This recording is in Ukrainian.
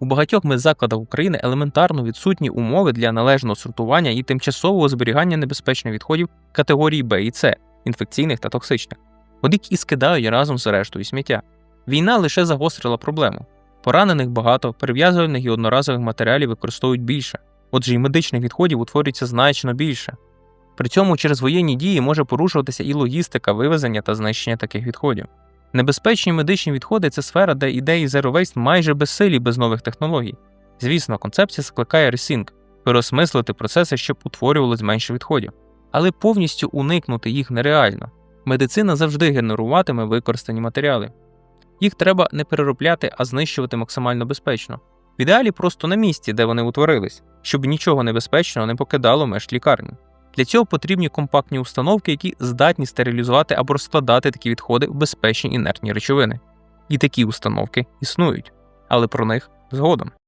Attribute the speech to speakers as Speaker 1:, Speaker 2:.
Speaker 1: У багатьох медзакладах України елементарно відсутні умови для належного сортування і тимчасового зберігання небезпечних відходів категорії Б і С, інфекційних та токсичних. Їх і скидають разом з рештою сміття. Війна лише загострила проблему. Поранених багато, перев'язувальних і одноразових матеріалів використовують більше, отже, і медичних відходів утворюється значно більше. При цьому через воєнні дії може порушуватися і логістика вивезення та знищення таких відходів. Небезпечні медичні відходи це сфера, де ідеї Zero Waste майже безсилі без нових технологій. Звісно, концепція скликає ресінг переосмислити процеси, щоб утворювалось менше відходів. Але повністю уникнути їх нереально. Медицина завжди генеруватиме використані матеріали. Їх треба не переробляти, а знищувати максимально безпечно. В ідеалі просто на місці, де вони утворились, щоб нічого небезпечного не покидало меж лікарні. Для цього потрібні компактні установки, які здатні стерилізувати або розкладати такі відходи в безпечні інертні речовини. І такі установки існують, але про них згодом.